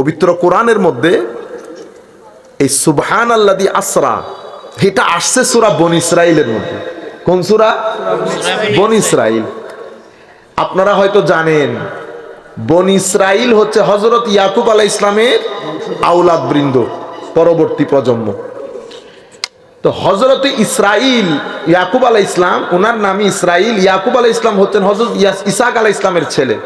পবিত্র কোরআনের মধ্যে এই সুবহান আল্লাদি আসরা, এটা আসছে সুরা বন ইসরাইলের মধ্যে। কোন সুরা? বন ইসরাইল আপনারা হয়তো জানেন, বন ইসরাইল হচ্ছে হজরত ইয়াকুব আলাহ ইসলামের আউলাদ বৃন্দ পরবর্তী প্রজন্ম। তো হজরত ইসরাইল ইয়াকুব আলাহ ইসলাম ওনার নামই ইসরাইল ইয়াকুব আলাহ ইসলাম হচ্ছেন হজরত ইসাক আলাহ ইসলামের ছেলে।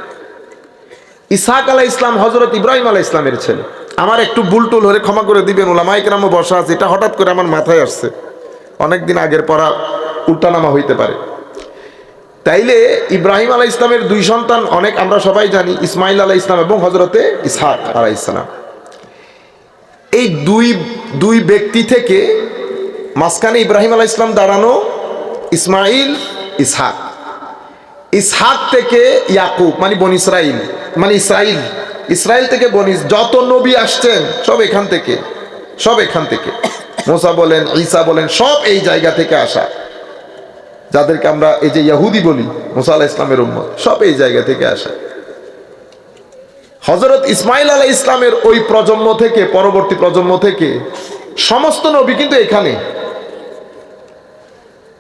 ইসাক আলাহ ইসলাম হজরত ইব্রাহিম আলাহ ইসলামের ছেলে। আমার একটু বুলটুল হলে ক্ষমা করে দিবেন ওলামাইকরামও বসা আছে, এটা হঠাৎ করে আমার মাথায় আসছে। অনেকদিন আগের পড়া উল্টানামা হইতে পারে। তাইলে ইব্রাহিম আলাহ ইসলামের দুই সন্তান অনেক, আমরা সবাই জানি, ইসমাইল আলাহ ইসলাম এবং হজরতে ইসহাক আলাহ ইসলাম এই দুই দুই ব্যক্তি থেকে মাঝখানে ইব্রাহিম আলাহ ইসলাম দাঁড়ানো ইসমাইল, ইসহাক। ইসহাক থেকে ইয়াকুব মানে বন ইসরাইল মানে ইসরাইল ইসরাইল থেকে বন ইস- যত নবী আসছেন সব এখান থেকে সব এখান থেকে। মোসা বলেন ঈসা বলেন সব এই জায়গা থেকে আসা। যাদেরকে আমরা এই যে ইহুদি বলি মোসা আলাহ ইসলামের উম্মত সব এই জায়গা থেকে আসা। হজরত ইসমাইল আলাহ ইসলামের ওই প্রজন্ম থেকে পরবর্তী প্রজন্ম থেকে সমস্ত নবী কিন্তু এখানে।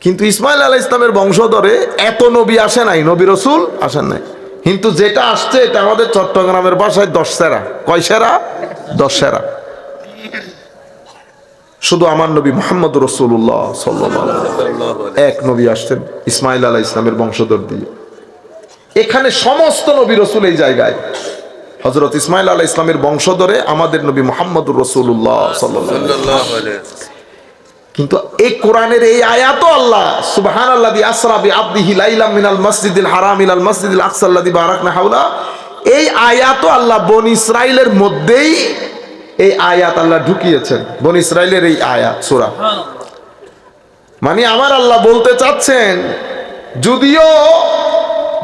কিন্তু ইসমাইল আলাহ ইসলামের বংশধরে এত নবী আসে নাই, নবী রসুল আসেন নাই। কিন্তু যেটা আসছে, এটা আমাদের চট্টগ্রামের ভাষায় দশ সেরা। কয় সেরা? দশ সেরা। শুধু আমার নবী মোহাম্মদ রসুল্লাহ এক নবী আসছেন ইসমাইল আলাহ ইসলামের বংশধর দিয়ে। এখানে সমস্ত নবী রসুল এই জায়গায়। হজরত ইসমাইল আলাহ ইসলামের বংশধরে আমাদের নবী মোহাম্মদ রসুল্লাহ সাল্লাহ কিন্তু এই কোরআনের এই আয়াত আল্লাহ সুবহান আল্লাহ আসরা বি আবদিহি লাইলাম মিনাল মসজিদিল হারাম ইলাল মসজিদিল আকসা আল্লাযী বারাকনা হাওলা। এই আয়াত আল্লাহ বন ইসরাইলের মধ্যেই এই আয়াত আল্লাহ ঢুকিয়েছেন। বন ইসরাইলের এই আয়াত, সূরা। মানে আমার আল্লাহ বলতে চাচ্ছেন, যদিও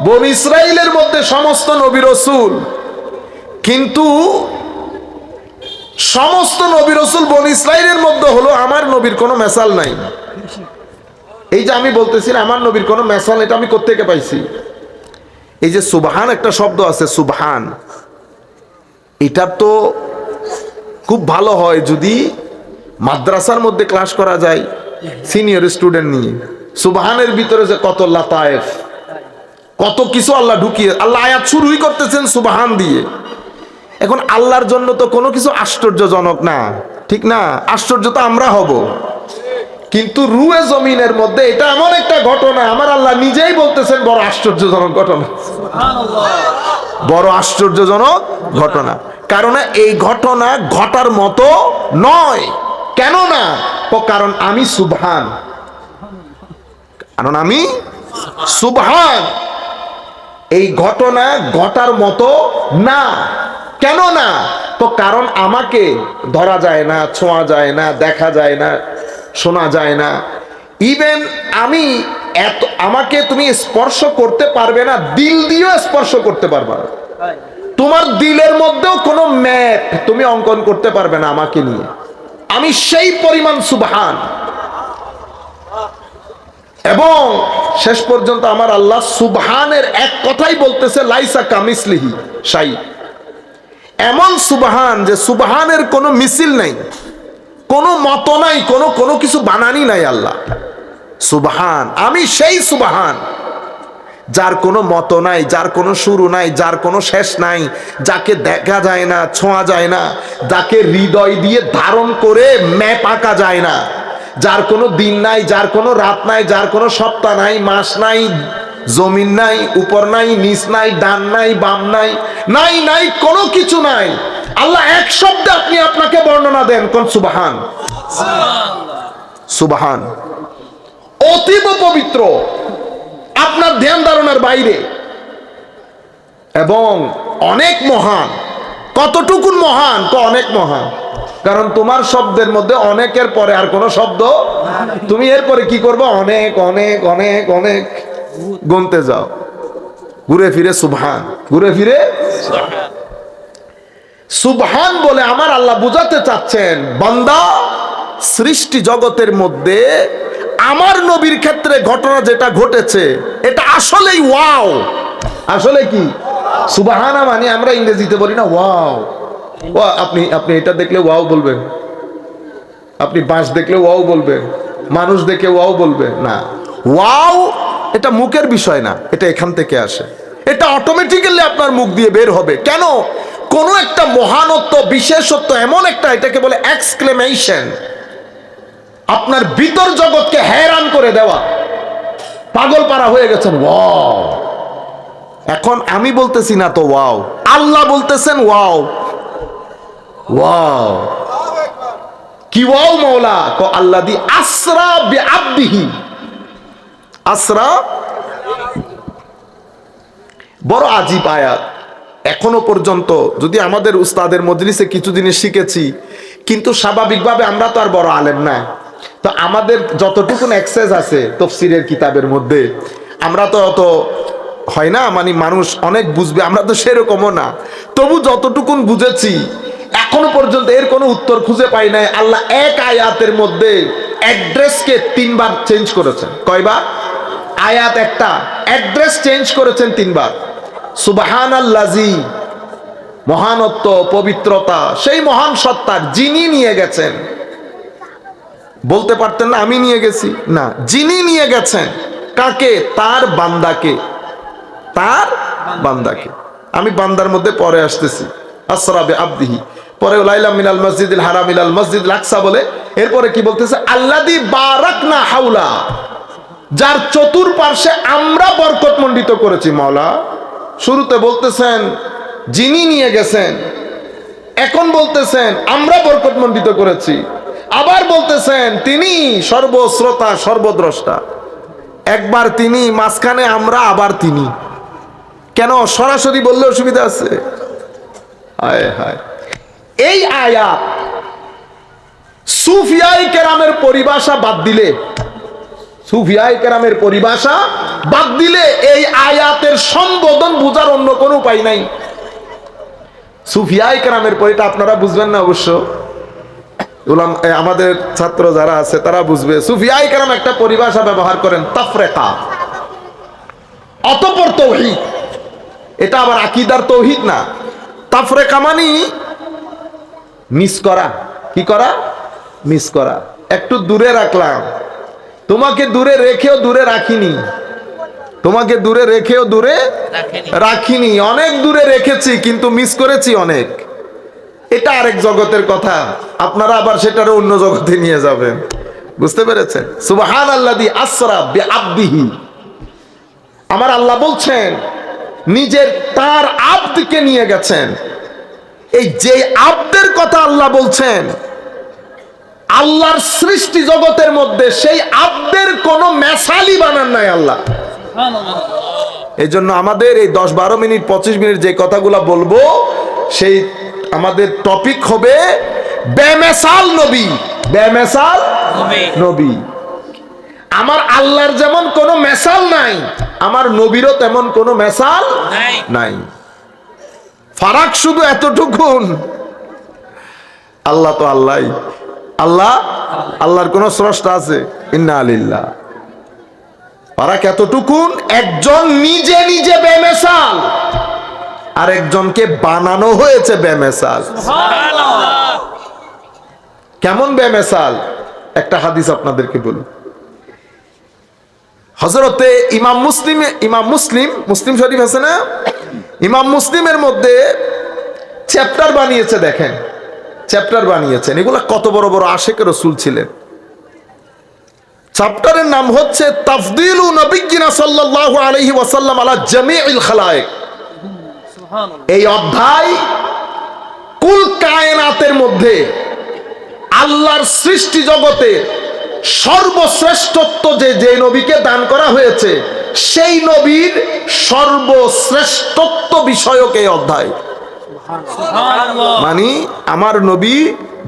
বন ইসরাইলের মধ্যে সমস্ত নবী রসুল, কিন্তু সমস্ত নবী রসুল বন ইসরাইলের মধ্যে হলো আমার নবীর কোনো মেসাল নাই। এই যে আমি বলতেছি আমার নবীর কোনো মেসাল এটা আমি কোত্থেকে পাইছি? এই যে সুবহান একটা শব্দ আছে, সুবহান। এটা তো খুব ভালো হয় যদি মাদ্রাসার মধ্যে ক্লাস করা যায় সিনিয়র স্টুডেন্ট নিয়ে। সুবহানের ভিতরে যে কত লাতায়েফ, কত কিছু আল্লাহ ঢুকিয়ে আল্লাহ আয়াত শুরুই করতেছেন সুবহান দিয়ে। এখন আল্লাহর জন্য তো কোনো কিছু আশ্চর্যজনক না, ঠিক না? আশ্চর্য তো আমরা হব। কিন্তু রুয়ে জমিনের মধ্যে এটা এমন একটা ঘটনা, আমার আল্লাহ নিজেই বলতেছেন বড় আশ্চর্যজনক ঘটনা। বড় আশ্চর্যজনক ঘটনা। কারণ এই ঘটনা ঘটার মতো নয়। কেন না? কারণ আমি সুবহান। কারণ আমি সুবহান। এই ঘটনা ঘটার মতো না। কেন না? তো কারণ আমাকে ধরা যায় না, ছোঁয়া যায় না, দেখা যায় না, শোনা যায় না। ইভেন আমি এত, আমাকে তুমি স্পর্শ করতে পারবে না, দিল দিয়েও স্পর্শ করতে পারবে না। তোমার দিলের মধ্যেও কোনো ম্যাপ তুমি অঙ্কন করতে পারবে না আমাকে নিয়ে। আমি সেই পরিমাণ সুবহান। এবং শেষ পর্যন্ত আমার আল্লাহ সুবহানের এক কথাই বলতেছে, লাইসা কামিসলিহি সাই এমন সুবহান যে সুবহানের কোনো মিছিল নাই, কোনো মত নাই, কোনো কোনো কিছু বানানি নাই আল্লাহ। সুবহান, আমি সেই সুবহান, যার কোনো মত নাই, যার কোনো শুরু নাই, যার কোনো শেষ নাই, যাকে দেখা যায় না, ছোঁয়া যায় না, যাকে হৃদয় দিয়ে ধারণ করে ম্যাপ আঁকা যায় না, যার কোনো দিন নাই, যার কোনো রাত নাই, যার কোনো সপ্তাহ নাই, মাস নাই জমিন নাই, উপর নাই, নিচ নাই, ডান নাই, বাম নাই নাই নাই, কোনো কিছু নাই। আল্লাহ এক শব্দে আপনি আপনাকে বর্ণনা দেন, কোন সুবাহান? সুবাহান। অতীব পবিত্র, আপনার ধ্যান ধারণার বাইরে। এবং অনেক মহান। কতটুকুন মহান, তো অনেক মহান। কারণ তোমার শব্দের মধ্যে অনেকের পরে আর কোনো শব্দ তুমি এরপরে কি করবে? অনেক অনেক অনেক অনেক। গুনতে যাও। ঘুরে ফিরে সুবহান। ঘুরে ফিরে? সুবহান বলে আমার আল্লাহ বুঝাতে চাচ্ছেন, বান্দা, সৃষ্টি জগতের মধ্যে আমার নবীর ক্ষেত্রে ঘটনা যেটা ঘটেছে, এটা আসলেই ওয়াও। আসলে কি? সুবাহানা মানে আমরা ইংরেজিতে বলি না ওয়াও। ও আপনি আপনি এটা দেখলে ওয়াও বলবেন। আপনি বাঁশ দেখলে ওয়াও বলবেন। মানুষ দেখে ওয়াও বলবেন না। ওয়াও এটা মুখের বিষয় না, এটা এখান থেকে আসে। এটা অটোমেটিক্যালি আপনার মুখ দিয়ে বের হবে। কেন? কোন একটা মহানত্ব, বিশেষত্ব এমন একটা, এটাকে বলে এক্সক্লেমেশন আপনার ভিতর জগৎকে হ্যারান করে দেওয়া। পাগল পারা হয়ে গেছেন ওয়াও এখন আমি বলতেছি না তো ওয়াও আল্লাহ বলতেছেন ওয়াও ওয়াও কি ওয়াও মৌলা আল্লাহ দি আসরা বি আসরা, বড় আজীব আয়াত। এখনও পর্যন্ত যদি আমাদের উস্তাদের মজলিসে কিছু জিনিস শিখেছি, কিন্তু স্বাভাবিকভাবে আমরা তো আর বড় আলেম না। তো আমাদের যতটুকুন অ্যাক্সেস আছে তফসিরের কিতাবের মধ্যে, আমরা তো অত হয় না মানে মানুষ অনেক বুঝবে, আমরা তো সেরকমও না। তবু যতটুকুন বুঝেছি, এখনও পর্যন্ত এর কোনো উত্তর খুঁজে পাই নাই। আল্লাহ এক আয়াতের মধ্যে অ্যাড্রেসকে তিনবার চেঞ্জ করেছেন। কয়বার? আয়াত একটা। অ্যাড্রেস চেঞ্জ করেছেন তিনবার। সুবাহান আল্লাজি মহানত্ব, পবিত্রতা, সেই মহান সত্তার যিনি নিয়ে গেছেন। বলতে পারতেন না, আমি নিয়ে গেছি। না, যিনি নিয়ে গেছেন, কাকে? তার বান্দাকে। তার বান্দাকে। আমি বান্দার মধ্যে পরে আসতেছি। আসরাবে আব্দিহি পরে লাইলা মিনাল মসজিদ হারাম ইলাল মসজিদ লাকসা বলে, এরপরে কি বলতেছে? আল্লাদি বারাক না হাউলা যার চতুর্পার্শ্বে আমরা বরকত মণ্ডিত করেছি, মাওলা। শুরুতে বলতেছেন, যিনি নিয়ে গেছেন, এখন বলতেছেন, আমরা বরকত মণ্ডিত করেছি। আবার বলতেছেন, তিনি সর্বশ্রোতা, সর্বদ্রষ্টা। একবার তিনি, মাঝখানে আমরা, আবার তিনি। কেন? সরাসরি বললে অসুবিধা আছে। হায় হায়। এই আয়াত সুফিয়াই কেরামের পরিভাষা বাদ দিলে সুফিয়াই কেরামের পরিভাষা বাদ দিলে এই আয়াতের সম্বোধন অন্য উপায় নাই। কেরামের আপনারা বুঝবেন না অবশ্য। আমাদের ছাত্র যারা আছে, তারা বুঝবে। কেরাম একটা পরিভাষা ব্যবহার করেন, তাফরেকা। অতপর তৌহিদ। এটা আবার আকিদার তৌহিদ না। তাফরেকা মানি মিস করা। কি করা? মিস করা। একটু দূরে রাখলাম। তোমাকে দূরে রেখেও দূরে রাখিনি। তোমাকে দূরে রেখেও দূরে রাখিনি। অনেক দূরে রেখেছি কিন্তু মিস করেছি অনেক। এটা আরেক জগতের কথা। আপনারা আবার সেটারও অন্য জগতে নিয়ে যাবেন। বুঝতে পেরেছেন? সুবহান আল্লাদি আসরা বে আব্দিহি আমার আল্লাহ বলছেন নিজের তার আব্দকে নিয়ে গেছেন। এই যে আব্দের কথা আল্লাহ বলছেন আল্লাহর সৃষ্টি জগতের মধ্যে সেই আব্দের কোনো মেসালি বানান নাই আল্লাহ। এই জন্য আমাদের এই দশ বারো মিনিট পঁচিশ মিনিট যে কথাগুলো বলব সেই আমাদের টপিক হবে বেমেসাল নবী। বেমেসাল নবী। নবী। আমার আল্লাহর যেমন কোনো মেসাল নাই আমার নবীরও তেমন কোনো মেসাল নাই। নাই। ফারাক শুধু এতটুকুন। আল্লাহ তো আল্লাহ আল্লাহ আল্লাহর কোন স্রষ্টা আছে? ইন্না আলিল্লাহ ফারাক এতটুকুন একজন নিজে নিজে বেমেসাল আর একজনকে বানানো হয়েছে বেমেসাল। কেমন বেমেসাল? একটা হাদিস আপনাদেরকে বলি। হজরতে ইমাম মুসলিম ইমাম মুসলিম মুসলিম শরীফ আছে না? ইমাম মুসলিমের মধ্যে চ্যাপ্টার বানিয়েছে দেখেন। চ্যাপ্টার বানিয়েছেন। এগুলা কত বড় বড় আশেকের রসুল ছিলেন। চ্যাপ্টারের নাম হচ্ছে তাফদিলু নবিগিনা সাল্লাল্লাহু আলাইহি ওয়াসাল্লাম আলা জামিউল খালায়েক। এই অধ্যায় কুল কায়নাতের মধ্যে আল্লাহর সৃষ্টি জগতে সর্বশ্রেষ্ঠত্ব যে যে নবীকে দান করা হয়েছে সেই নবীর সর্বশ্রেষ্ঠত্ব বিষয়ক এই অধ্যায়। মানে আমার নবী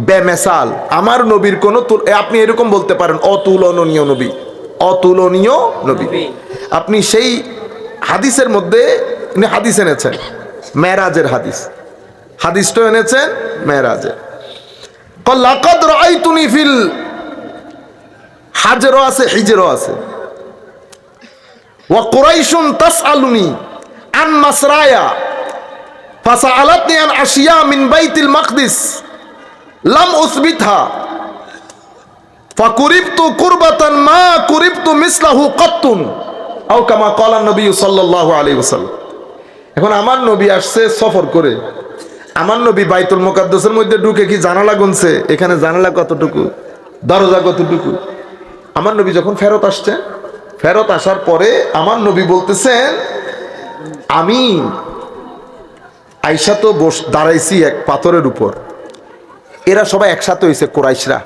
বেমেসাল। আমার নবীর কোনো আপনি এরকম বলতে পারেন অতুলনীয় নবী। অতুলনীয় নবী। আপনি সেই হাদিসের মধ্যে হাদিস এনেছেন মেরাজের হাদিস। হাদিসটা এনেছেন মেরাজের লাকাদ রাআইতুনি ফিল হাজরও আছে হিজরও আছে। ওয়া কুরাইশুন তাসআলুনি আন মাসরায়া। ফাসাআলাতনি আন আশিয়া মিন বাইতিল মাকদিস, লাম উসবিতহা। ফাকুরিবতু কুরবাতান মা কুরিবতু মিসলাহু কাত্তুন, আও কামা ক্বালা নবী সাল্লাল্লাহু আলাইহি ওয়াসাল্লাম। এখন আমার নবী আসছে সফর করে। আমার নবী বাইতুল মুকাদ্দাসের মধ্যে ঢুকে কি জানালা গুনছে? এখানে জানালা কতটুকু? দরজা কতটুকু? আমার নবী যখন ফেরত আসছে, ফেরত আসার পরে আমার নবী বলতেছেন আমি আইসা তো বস, দাঁড়াইছি এক পাথরের উপর। এরা সবাই একসাথে হয়েছে কোরাইশরা।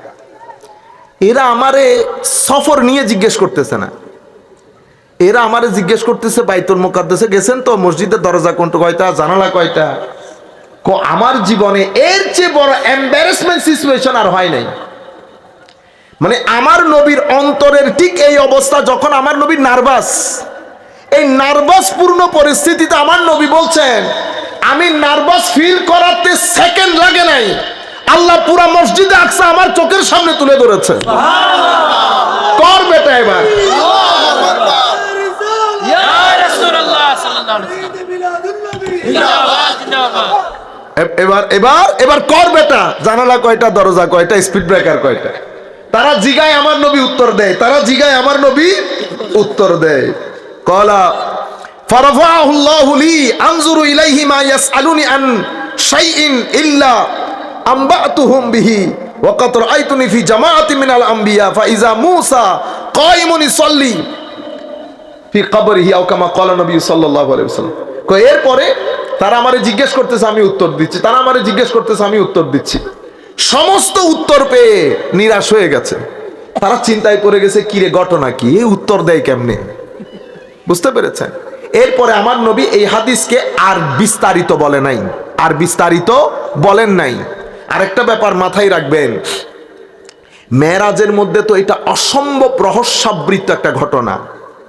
এরা আমারে সফর নিয়ে জিজ্ঞেস করতেছে না। এরা আমারে জিজ্ঞেস করতেছে, বাইতুল মুকাদ্দাসে গেছেন তো মসজিদের দরজা কোনটা কয়টা, জানালা কয়টা? আমার জীবনে এর চেয়ে বড় এম্বারেসমেন্ট সিচুয়েশন আর হয় নাই। মানে আমার নবীর অন্তরের ঠিক এই অবস্থা যখন আমার নবীর নার্ভাস, এই নার্ভাস পূর্ণ পরিস্থিতিতে আমার নবী বলছেন আমি নার্ভাস ফিল করাতে সেকেন্ড লাগে নাই। আল্লাহ পুরা মসজিদে আকসা আমার চোখের সামনে তুলে ধরেছে। কর বেটা এবার। এবার এবার এবার কর বেটা। জানালা কয়টা দরজা কয়টা স্পিড ব্রেকার কয়টা? তারা জিগায় আমার নবী উত্তর দেয় তারা জিগায় আমার নবী উত্তর দেয়। কলা ইলাইহি মা ইয়াসআলুনি আন শাইইন ইল্লা আম্বাতুহুম বিহি ওয়াকাত রাআইতুনি ফি কবরিহি, আও কামা ক্বালা নবী ওয়াসাল্লাম। কই এরপরে তারা আমারে জিজ্ঞেস করতেছে, আমি উত্তর দিচ্ছি। তারা আমারে জিজ্ঞেস করতেছে, আমি উত্তর দিচ্ছি। সমস্ত উত্তর পেয়ে নিরাশ হয়ে গেছে। তারা চিন্তায় পড়ে গেছে, কি রে, ঘটনা কি? উত্তর দেয় কেমনে? বুঝতে পেরেছেন? এরপরে আমার নবী এই হাদিসকে আর বিস্তারিত বলে নাই। আর বিস্তারিত বলেন নাই। আরেকটা ব্যাপার মাথায় রাখবেন। মেরাজের মধ্যে তো এটা অসম্ভব রহস্যাবৃত একটা ঘটনা।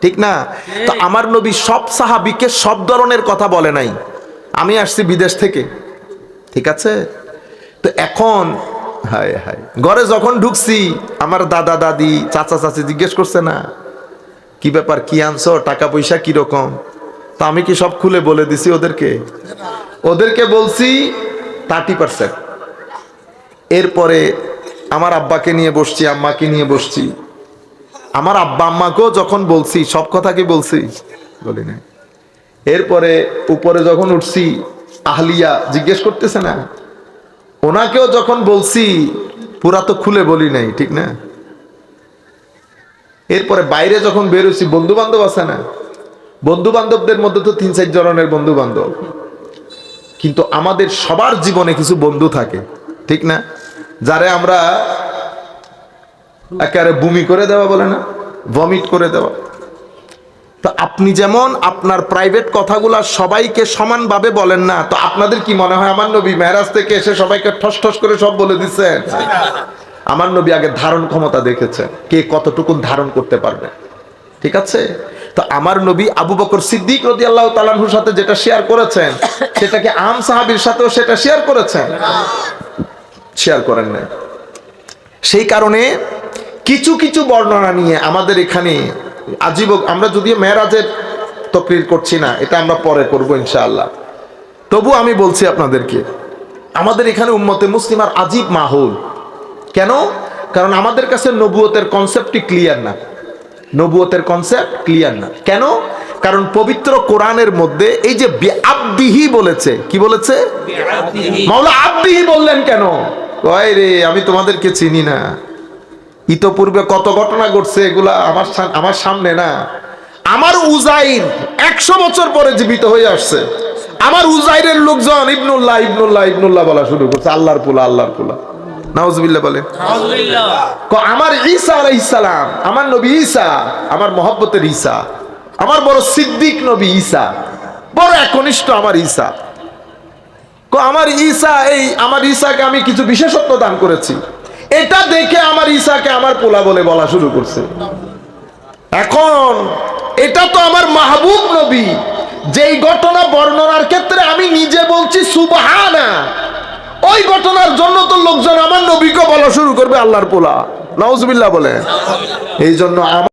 ঠিক না? তো আমার নবী সব সাহাবিকে সব ধরনের কথা বলে নাই। আমি আসছি বিদেশ থেকে। ঠিক আছে? তো এখন, হায় হায়, ঘরে যখন ঢুকছি, আমার দাদা, দাদি, চাচা, চাচি জিজ্ঞেস করছে না। কি ব্যাপার, কি আনছো? টাকা পয়সা কি রকম? তো আমি কি সব খুলে বলে দিছি ওদেরকে? ওদেরকে বলছি থার্টি পার্সেন্ট এরপরে আমার আব্বাকে নিয়ে বসছি, আম্মাকে নিয়ে বসছি। আমার আব্বা, আম্মাকেও যখন বলছি, সব কথা কি বলছি, বলি না এরপরে উপরে যখন উঠছি, আহলিয়া জিজ্ঞেস করতেছে না? ওনাকেও যখন বলছি, পুরা তো খুলে বলি নাই, ঠিক না? এরপরে বাইরে যখন বেরোছি বন্ধু বান্ধব আছে না? বন্ধু বান্ধবদের মধ্যে তো তিন, চার ধরনের বন্ধু বান্ধব কিন্তু আমাদের সবার জীবনে কিছু বন্ধু থাকে, ঠিক না? যারে আমরা একেবারে বমি করে দেওয়া বলে না ভমিট করে দেওয়া। তো আপনি যেমন আপনার প্রাইভেট কথাগুলা সবাইকে সমানভাবে বলেন না, তো আপনাদের কি মনে হয় আমার নবী মেহরাজ থেকে এসে সবাইকে ঠস ঠস করে সব বলে দিচ্ছেন? আমার নবী আগে ধারণ ক্ষমতা দেখেছে, কে কতটুকু ধারণ করতে পারবে। ঠিক আছে? তো আমার নবী আবু বকর সিদ্দিক রদি আল্লাহ সাথে যেটা শেয়ার করেছেন, সেটাকে আম সাহাবির সাথেও সেটা শেয়ার করেছেন। শেয়ার করেন নাই। সেই কারণে কিছু কিছু বর্ণনা নিয়ে আমাদের এখানে আজীব, আমরা যদিও মেয়েরাজের তকরির করছি না, এটা আমরা পরে করব ইনশাআল্লাহ। তবু আমি বলছি আপনাদেরকে, আমাদের এখানে উম্মতে মুসলিমার আজীব মাহৌল। কেন? কারণ আমাদের কাছে নবুয়তের কনসেপ্টটি ক্লিয়ার না। নবুয়তের কনসেপ্ট ক্লিয়ার না। কেন? কারণ পবিত্র কোরআনের মধ্যে এই যে আব্দিহি বলেছে কি বলেছে? মাওলা আব্দিহি বললেন কেন? কয় রে আমি তোমাদেরকে চিনি না। ইতপূর্বে কত ঘটনা ঘটছে এগুলা আমার আমার সামনে না। আমার উজাইর একশো বছর পরে জীবিত হয়ে আসছে। আমার উজাইরের লোকজন ইবনুল্লাহ ইবনুল্লাহ ইবনুল্লাহ বলা শুরু করছে। আল্লাহর পুলা আল্লাহর পুলা। নাউজুবিল্লাহ বলে। আমার ঈসা আলাইসালাম আমার নবী ঈসা আমার মহব্বতের ঈসা আমার বড় সিদ্দিক নবী ঈসা বড় একনিষ্ঠ আমার ঈসা। ক আমার ঈসা এই আমার ঈসাকে আমি কিছু বিশেষত্ব দান করেছি। এটা দেখে আমার ঈসাকে আমার পোলা বলে বলা শুরু করছে। এখন এটা তো আমার মাহবুব নবী যেই ঘটনা বর্ণনার ক্ষেত্রে আমি নিজে বলছি সুবহানা ওই ঘটনার জন্য তো লোকজন আমার নবীকে বলা শুরু করবে আল্লাহর পোলা। নওয়াজ বলে। এই জন্য আমার